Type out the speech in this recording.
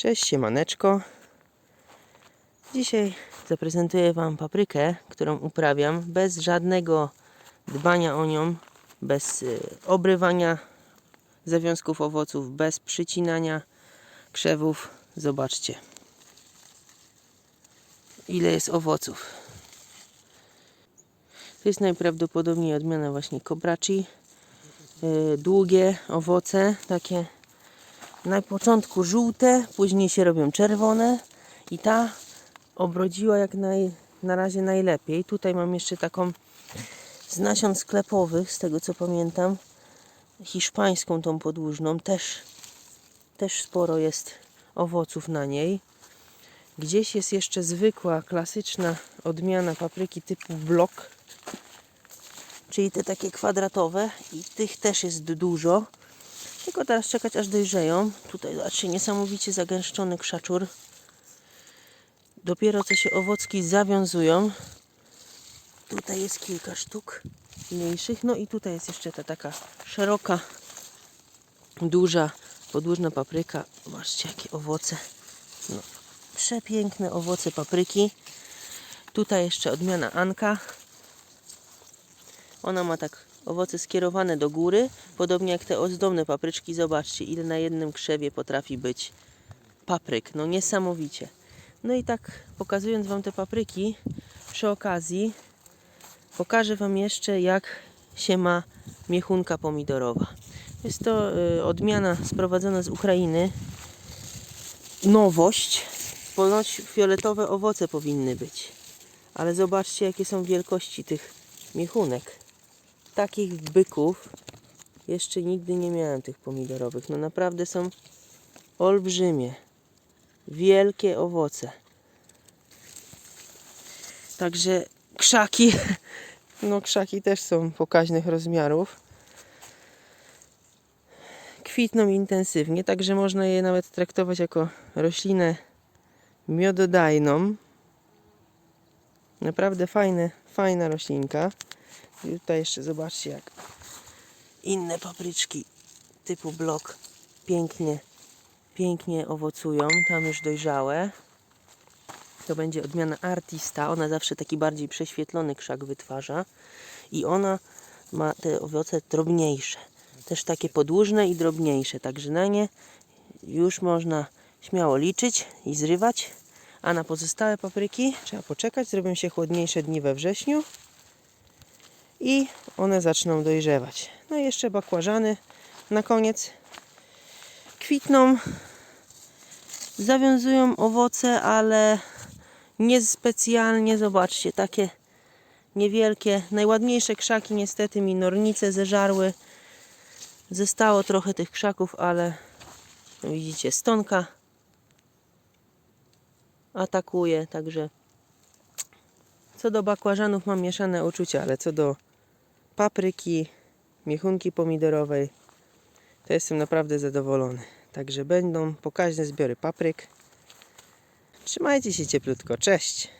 Cześć, siemaneczko. Dzisiaj zaprezentuję Wam paprykę, którą uprawiam bez żadnego dbania o nią, bez y, obrywania zawiązków owoców, bez przycinania krzewów. Zobaczcie, ile jest owoców. To jest najprawdopodobniej odmiana właśnie Kobraci. Y, Długie owoce, takie na początku żółte, później się robią czerwone i ta obrodziła jak naj, na razie najlepiej. Tutaj mam jeszcze taką z nasion sklepowych, z tego co pamiętam, hiszpańską tą podłużną, też, też sporo jest owoców na niej. Gdzieś jest jeszcze zwykła, klasyczna odmiana papryki typu blok, czyli te takie kwadratowe i tych też jest dużo. Tylko teraz czekać aż dojrzeją. Tutaj zobaczcie, niesamowicie zagęszczony krzaczur. Dopiero co się owocki zawiązują. Tutaj jest kilka sztuk mniejszych. No i tutaj jest jeszcze ta taka szeroka, duża, podłużna papryka. Zobaczcie jakie owoce. No, przepiękne owoce papryki. Tutaj jeszcze odmiana Anka. Ona ma tak owoce skierowane do góry, podobnie jak te ozdobne papryczki. Zobaczcie, ile na jednym krzewie potrafi być papryk. No niesamowicie. No i tak pokazując Wam te papryki, przy okazji pokażę Wam jeszcze, jak się ma miechunka pomidorowa. Jest to y, odmiana sprowadzona z Ukrainy. Nowość. Ponoć fioletowe owoce powinny być. Ale zobaczcie, jakie są wielkości tych miechunek takich byków jeszcze nigdy nie miałem tych pomidorowych. No naprawdę są olbrzymie. Wielkie owoce. Także krzaki, no krzaki też są pokaźnych rozmiarów. Kwitną intensywnie, także można je nawet traktować jako roślinę miododajną. Naprawdę fajne, fajna roślinka. I tutaj jeszcze zobaczcie jak inne papryczki typu blok pięknie, pięknie owocują. Tam już dojrzałe. To będzie odmiana artista. Ona zawsze taki bardziej prześwietlony krzak wytwarza. I ona ma te owoce drobniejsze. Też takie podłużne i drobniejsze. Także na nie już można śmiało liczyć i zrywać. A na pozostałe papryki trzeba poczekać. Zrobią się chłodniejsze dni we wrześniu i one zaczną dojrzewać. No i jeszcze bakłażany na koniec kwitną, zawiązują owoce, ale nie specjalnie, zobaczcie, takie niewielkie, najładniejsze krzaki niestety mi nornice zeżarły. Zostało trochę tych krzaków, ale no widzicie, stonka atakuje, także co do bakłażanów mam mieszane uczucia, ale co do papryki, miechunki pomidorowej, to jestem naprawdę zadowolony. Także będą pokaźne zbiory papryk. Trzymajcie się cieplutko. Cześć!